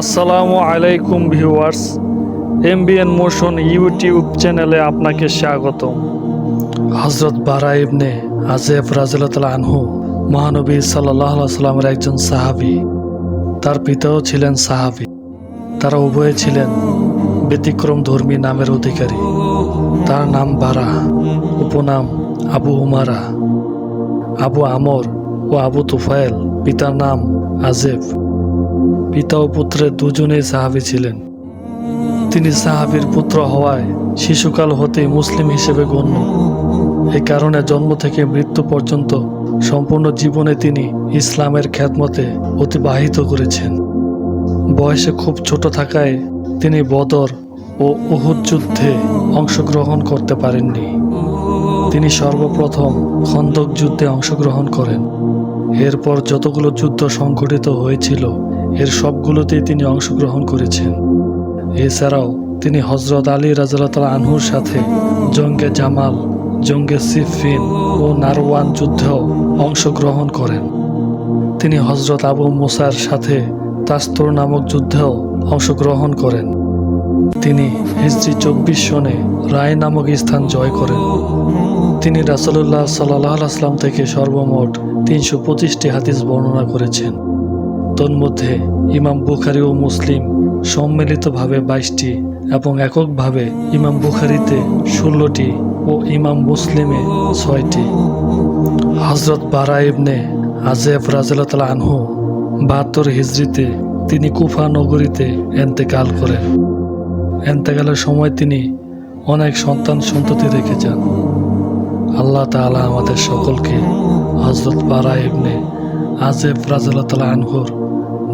আসসালামু আলাইকুম viewers, MBN motion YouTube চ্যানেলে আপনাকে স্বাগত হজরত বারা ইবনে আজেফ রাজিল্লাহ আনহু মহানবী সাল্লামের একজন সাহাবি, তার পিতাও ছিলেন সাহাবি। তারা উভয়ে ছিলেন ব্যতিক্রম ধর্মী নামের অধিকারী। তার নাম বারা, উপনাম আবু উমারা। আবু আমর ও আবু তুফায়েল, পিতার নাম আজেফ পিতা ও পুত্রের দুজনেই সাহাবি ছিলেন। তিনি সাহাবির পুত্র হওয়ায় শিশুকাল হতেই মুসলিম হিসেবে গণ্য। এই কারণে জন্ম থেকে মৃত্যু পর্যন্ত সম্পূর্ণ জীবনে তিনি ইসলামের খ্যাতমতে অতিবাহিত করেছেন। বয়সে খুব ছোট থাকায় তিনি বদর ও উহুদ যুদ্ধে অংশগ্রহণ করতে পারেননি। তিনি সর্বপ্রথম খন্দক যুদ্ধে অংশগ্রহণ করেন। এরপর যতগুলো যুদ্ধ সংঘটিত হয়েছিল এর সবগুলোতেই তিনি অংশগ্রহণ করেছেন। এছাড়াও তিনি হজরত আলী রাজাল্লাহ আনহুর সাথে জঙ্গে জামাল, জঙ্গে সিফিন ও নারওয়ান যুদ্ধেও অংশগ্রহণ করেন। তিনি হজরত আবু মুসার সাথে তাস্তর নামক যুদ্ধেও অংশগ্রহণ করেন। তিনি হিজরি চব্বিশ সনে রায় নামক স্থান জয় করেন। তিনি রাসলুল্লাহ সাল্লাহ আসলাম থেকে সর্বমোট তিনশো পঁচিশটি হাদিস বর্ণনা করেছেন। তন্মধ্যে ইমাম বুখারি ও মুসলিম সম্মিলিতভাবে বাইশটি এবং এককভাবে ইমাম বুখারিতে ষোলোটি ও ইমাম মুসলিমে ছয়টি। হজরত বারা ইবনে আজেফ রাজতাল আনহু বাহাত্তর হিজড়িতে তিনি কুফা নগরীতে এন্তেকাল করেন। এন্তেকালের সময় তিনি অনেক সন্তান সন্ততি রেখে যান আল্লাহ তাআলা আমাদের সকলকে হজরত বারা ইবনে আজেফ রাজাল্লাহ আনহুর